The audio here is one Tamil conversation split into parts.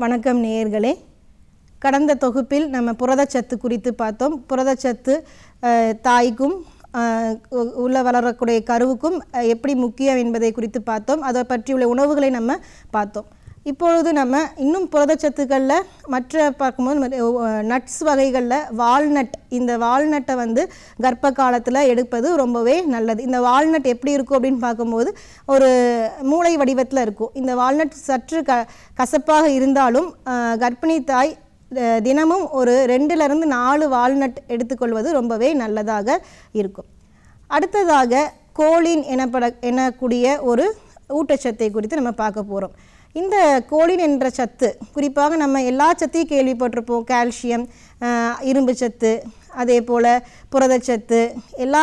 வணக்கம் நேயர்களே. கடந்த தொகுப்பில் நம்ம புரதச்சத்து குறித்து பார்த்தோம். புரதச்சத்து தாய்க்கும் உ- உள்ள வளரக்கூடிய கருவுக்கும் எப்படி முக்கியம் என்பதை குறித்து பார்த்தோம். அதை பற்றியுள்ள உணவுகளை நம்ம பார்த்தோம். இப்பொழுது நம்ம இன்னும் புரதச்சத்துக்களில் மற்ற பார்க்கும்போது நட்ஸ் வகைகளில் வால்நட் இந்த வால்நட்டை வந்து கர்ப்ப காலத்தில் எடுப்பது ரொம்பவே நல்லது. இந்த வால்நட் எப்படி இருக்கும் அப்படின்னு பார்க்கும்போது ஒரு மூளை வடிவத்தில் இருக்கும். இந்த வால்நட் சற்று க கசப்பாக இருந்தாலும் கர்ப்பிணி தாய் தினமும் ஒரு ரெண்டுலேருந்து நாலு வால்நட் எடுத்துக்கொள்வது ரொம்பவே நல்லதாக இருக்கும். அடுத்ததாக கோலின் எனப்பட எனக்கூடிய ஒரு ஊட்டச்சத்தை குறித்து நம்ம பார்க்க போகிறோம் இந்த கோலின் என்ற சத்து குறிப்பாக நம்ம எல்லா சத்தையும் கேள்விப்பட்டிருப்போம். கால்சியம் இரும்பு சத்து அதே போல் புரதச்சத்து எல்லா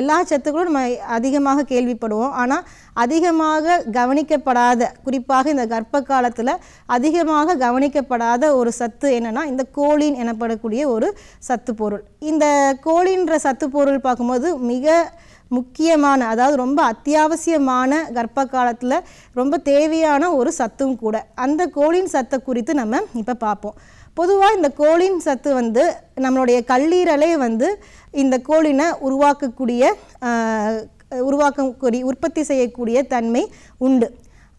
எல்லா சத்துக்களும் நம்ம அதிகமாக கேள்விப்படுவோம். ஆனால் அதிகமாக கவனிக்கப்படாத குறிப்பாக இந்த கர்ப்ப காலத்தில் அதிகமாக கவனிக்கப்படாத ஒரு சத்து என்னென்னா இந்த கோலின் எனப்படக்கூடிய ஒரு சத்து பொருள். இந்த கோலின்ற சத்து பொருள் பார்க்கும்போது மிக முக்கியமான அதாவது ரொம்ப அத்தியாவசியமான கர்ப்ப காலத்தில் ரொம்ப தேவையான ஒரு சத்தும் கூட. அந்த கோலின் சத்தை குறித்து நம்ம இப்போ பார்ப்போம். பொதுவாக இந்த கோலின் சத்து வந்து நம்மளுடைய கல்லீரலே வந்து இந்த கோலினை உருவாக்கக்கூடிய உருவாக்கக்கூடிய உற்பத்தி செய்யக்கூடிய தன்மை உண்டு.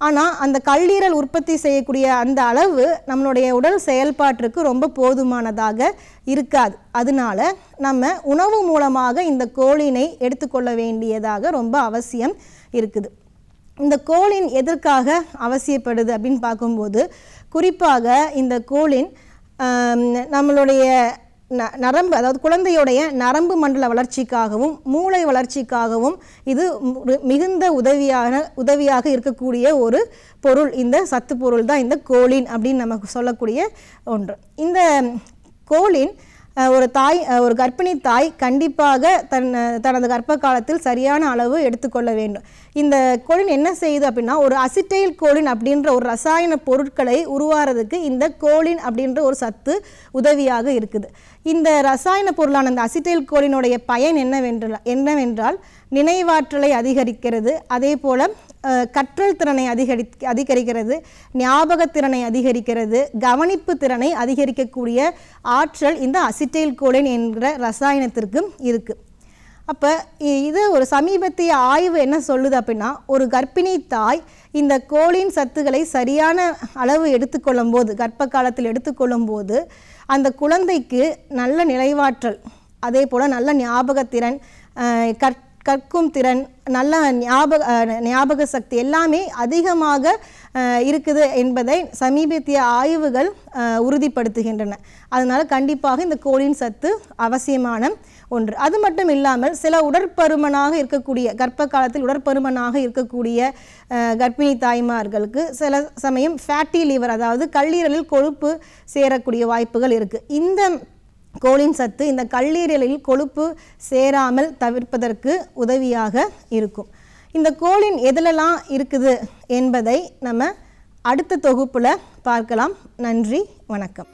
ஆனால் அந்த கல்லீரல் உற்பத்தி செய்யக்கூடிய அந்த அளவு நம்மளுடைய உடல் செயல்பாட்டிற்கு ரொம்ப போதுமானதாக இருக்காது. அதனால நம்ம உணவு மூலமாக இந்த கோலினை எடுத்துக்கொள்ள வேண்டியதாக ரொம்ப அவசியம் இருக்குது. இந்த கோலின் எதற்காக அவசியப்படுது அப்படின்னு பார்க்கும்போது குறிப்பாக இந்த கோலின் நம்மளுடைய ந நரம்பு அதாவது குழந்தையுடைய நரம்பு மண்டல வளர்ச்சிக்காகவும் மூளை வளர்ச்சிக்காகவும் இது மிகுந்த உதவியான உதவியாக இருக்கக்கூடிய ஒரு பொருள். இந்த சத்து பொருள் தான் இந்த கோலின் அப்படின்னு நமக்கு சொல்லக்கூடிய ஒன்று. இந்த கோலின் ஒரு தாய் ஒரு கர்ப்பிணி தாய் கண்டிப்பாக தன் தனது கர்ப்ப காலத்தில் சரியான அளவு எடுத்துக்கொள்ள வேண்டும். இந்த கோலின் என்ன செய்யுது அப்படின்னா ஒரு அசிட்டைல் கோலின் அப்படின்ற ஒரு ரசாயன பொருட்களை உருவாகிறதுக்கு இந்த கோலின் அப்படின்ற ஒரு சத்து உதவியாக இருக்குது. இந்த ரசாயன பொருளான இந்த அசிட்டைல் கோலினுடைய பயன் என்னவென்றால் என்னவென்றால் நினைவாற்றலை அதிகரிக்கிறது. அதே போல் கற்றல் திறனை அதிகரி அதிகரிக்கிறது ஞாபகத்திறனை அதிகரிக்கிறது கவனிப்பு திறனை அதிகரிக்கக்கூடிய ஆற்றல் இந்த அசிட்டைல் கோலின் என்ற ரசாயனத்திற்கும் இருக்குது அப்போ இது ஒரு சமீபத்திய ஆய்வு என்ன சொல்லுது அப்படின்னா ஒரு கர்ப்பிணி தாய் இந்த கோலின் சத்துக்களை சரியான அளவு எடுத்துக்கொள்ளும் போது கர்ப்ப காலத்தில் எடுத்துக்கொள்ளும் போது அந்த குழந்தைக்கு நல்ல நிலைவாற்றல் அதே போல் நல்ல ஞாபகத்திறன் கற் கற்கும் திறன் நல்ல ஞாபக ஞாபக சக்தி எல்லாமே அதிகமாக இருக்குது என்பதை சமீபத்திய ஆய்வுகள் உறுதிப்படுத்துகின்றன. அதனால் கண்டிப்பாக இந்த கோழின் சத்து அவசியமான ஒன்று. அது மட்டும் இல்லாமல் சில உடற்பருமனாக இருக்கக்கூடிய கர்ப்ப காலத்தில் உடற்பருமனாக இருக்கக்கூடிய கர்ப்பிணி தாய்மார்களுக்கு சில சமயம் ஃபேட்டி லிவர் அதாவது கல்லீரலில் கொழுப்பு சேரக்கூடிய வாய்ப்புகள் இருக்குது இந்த கோலின் சத்து இந்த கல்லீரலில் கொழுப்பு சேராமல் தவிர்ப்பதற்கு உதவியாக இருக்கும். இந்த கோலின் எதிலெல்லாம் இருக்குது என்பதை நம்ம அடுத்த தொகுப்புல பார்க்கலாம். நன்றி வணக்கம்.